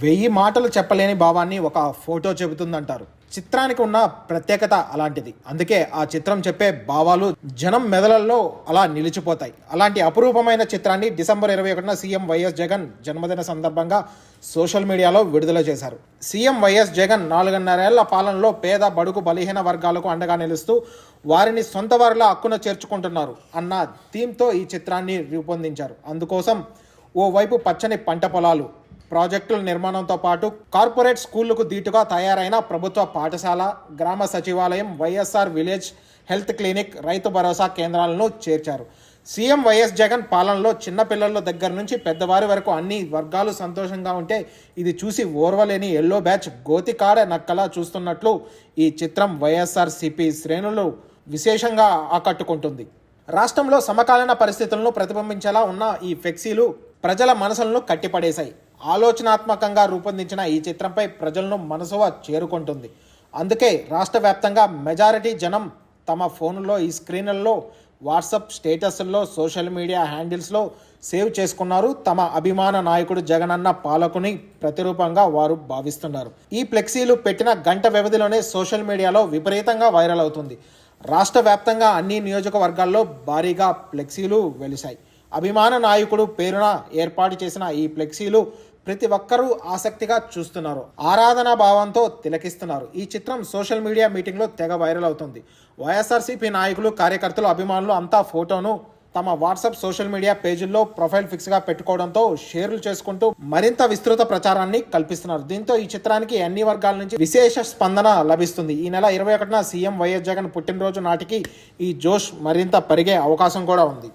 వెయ్యి మాటలు చెప్పలేని భావాన్ని ఒక ఫోటో చెబుతుందంటారు. చిత్రానికి ఉన్న ప్రత్యేకత అలాంటిది. అందుకే ఆ చిత్రం చెప్పే భావాలు జనం మెదలల్లో అలా నిలిచిపోతాయి. అలాంటి అపురూపమైన చిత్రాన్ని డిసెంబర్ ఇరవై ఒకటిన సీఎం వైఎస్ జగన్ జన్మదిన సందర్భంగా సోషల్ మీడియాలో విడుదల చేశారు. సీఎం వైఎస్ జగన్ నాలుగున్నరేళ్ళ పాలనలో పేద బడుగు బలహీన వర్గాలకు అండగా నిలుస్తూ వారిని సొంత వారిలో హక్కున చేర్చుకుంటున్నారు అన్న థీమ్తో ఈ చిత్రాన్ని రూపొందించారు. అందుకోసం ఓవైపు పచ్చని పంట పొలాలు ప్రాజెక్టుల నిర్మాణంతో పాటు కార్పొరేట్ స్కూళ్ళకు దీటుగా తయారైన ప్రభుత్వ పాఠశాల గ్రామ సచివాలయం YSR village health clinic Rythu Bharosa కేంద్రాలను చేర్చారు. సీఎం వైఎస్ జగన్ పాలనలో చిన్నపిల్లల దగ్గర నుంచి పెద్దవారి వరకు అన్ని వర్గాలు సంతోషంగా ఉంటే ఇది చూసి ఓర్వలేని ఎల్లో బ్యాచ్ గోతికాడ నక్కలా చూస్తున్నట్లు ఈ చిత్రం వైఎస్ఆర్ సిపి శ్రేణులు విశేషంగా ఆకట్టుకుంటుంది. రాష్ట్రంలో సమకాలీన పరిస్థితులను ప్రతిబింబించేలా ఉన్న ఈ ఫ్లెక్సీలు ప్రజల మనసులను కట్టిపడేశాయి. ఆలోచనాత్మకంగా రూపొందించిన ఈ చిత్రంపై ప్రజలను మనసువ చేరుకుంటుంది. అందుకే రాష్ట్ర వ్యాప్తంగా మెజారిటీ జనం తమ ఫోన్లో ఈ స్క్రీన్లలో వాట్సాప్ స్టేటస్ల్లో సోషల్ మీడియా హ్యాండిల్స్లో సేవ్ చేసుకున్నారు తమ అభిమాన నాయకుడు జగనన్న పాలకుని ప్రతిరూపంగా వారు భావిస్తున్నారు. ఈ ఫ్లెక్సీలు పెట్టిన గంట వ్యవధిలోనే సోషల్ మీడియాలో విపరీతంగా వైరల్ అవుతుంది. రాష్ట్ర వ్యాప్తంగా అన్ని నియోజకవర్గాల్లో భారీగా ఫ్లెక్సీలు వెలిశాయి. అభిమాన నాయకుడు పేరున ఏర్పాటు చేసిన ఈ ఫ్లెక్సీలు ప్రతి ఒక్కరూ ఆసక్తిగా చూస్తున్నారు. ఆరాధనా భావంతో తిలకిస్తున్నారు. ఈ చిత్రం సోషల్ మీడియా మీటింగ్లో తెగ వైరల్ అవుతుంది. వైఎస్ఆర్సీపీ నాయకులు కార్యకర్తలు అభిమానులు అంతా ఫోటోను తమ వాట్సాప్ సోషల్ మీడియా పేజీల్లో ప్రొఫైల్ ఫిక్స్గా పెట్టుకోవడంతో షేర్లు చేసుకుంటూ మరింత విస్తృత ప్రచారాన్ని కల్పిస్తున్నారు. దీంతో ఈ చిత్రానికి అన్ని వర్గాల నుంచి విశేష స్పందన లభిస్తుంది. ఈ నెల ఇరవై ఒకటిన సీఎం వైఎస్ జగన్ పుట్టినరోజు నాటికి ఈ జోష్ మరింత పెరిగే అవకాశం కూడా ఉంది.